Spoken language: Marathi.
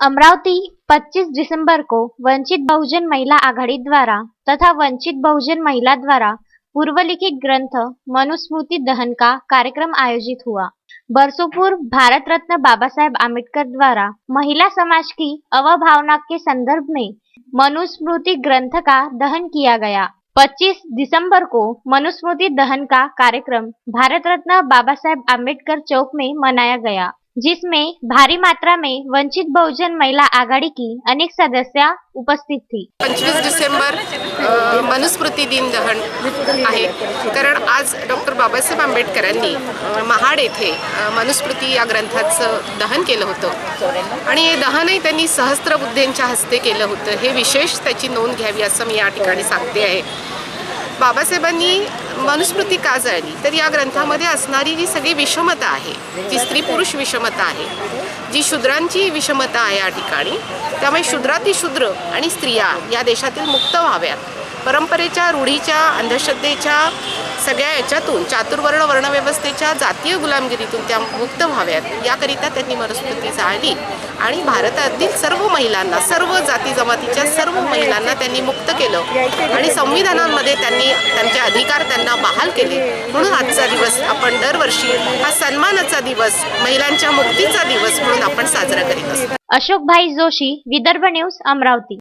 अमरावती 25 दिसंबर को वंचित बहुजन महिला आघाड़ी द्वारा तथा वंचित बहुजन महिला द्वारा पूर्व लिखित ग्रंथ मनुस्मृति दहन का कार्यक्रम आयोजित हुआ। बरसों पूर्व भारत रत्न बाबा साहेब आम्बेडकर द्वारा महिला समाज की अवभावना के संदर्भ में मनुस्मृति ग्रंथ का दहन किया गया। 25 दिसंबर को मनुस्मृति दहन का कार्यक्रम भारत रत्न बाबा साहेब आम्बेडकर चौक में मनाया गया। जिसमें भारी मात्रा में वंचित बहुजन महिला आघाड़ी की अनेक सदस्या उपस्थित थी। पंचवीस डिसेंबर मनुस्मृति मनुस्मृती दिन दहन आहे. कारण आज डॉक्टर बाबासाहेब आंबेडकरांनी महाड येथे मनुस्मृती या ग्रंथाचं दहन केलं होतं. आणि हे दहनही त्यांनी सहस्त्र बुद्धेंच्या हस्ते केलं होतं. हे विशेष त्याची नोंद घ्यावी असं मी या ठिकाणी सांगते आहे. बाबासाहेबांनी मनुस्मृती का जळली तर या ग्रंथामध्ये असणारी जी सगळी विषमता आहे जी स्त्री पुरुष विषमता आहे जी शूद्रांची विषमता आहे या ठिकाणी त्यामुळे शूद्राती शूद्र आणि स्त्रिया या देशातील मुक्त व्हाव्यात. परंपरेच्या रूढीच्या अंधश्रद्धेच्या सगळ्या याच्यातून चातुर्वर्ण वर्णव्यवस्थेच्या जातीय गुलामगिरीतून त्या मुक्त व्हाव्यात. याकरिता त्यांनी मनुस्मृती जाळली आणि भारतातील सर्व महिलांना सर्व जाती जमातीच्या सर्व महिलांना त्यांनी मुक्त केलं आणि संविधानामध्ये त्यांनी त्यांचे अधिकार त्यांना बहाल केले. म्हणून आजचा दिवस आपण दरवर्षी हा सन्मानाचा दिवस महिलांच्या मुक्तीचा दिवस म्हणून आपण साजरा करीत असतो. अशोक भाई जोशी विदर्भ न्यूज अमरावती.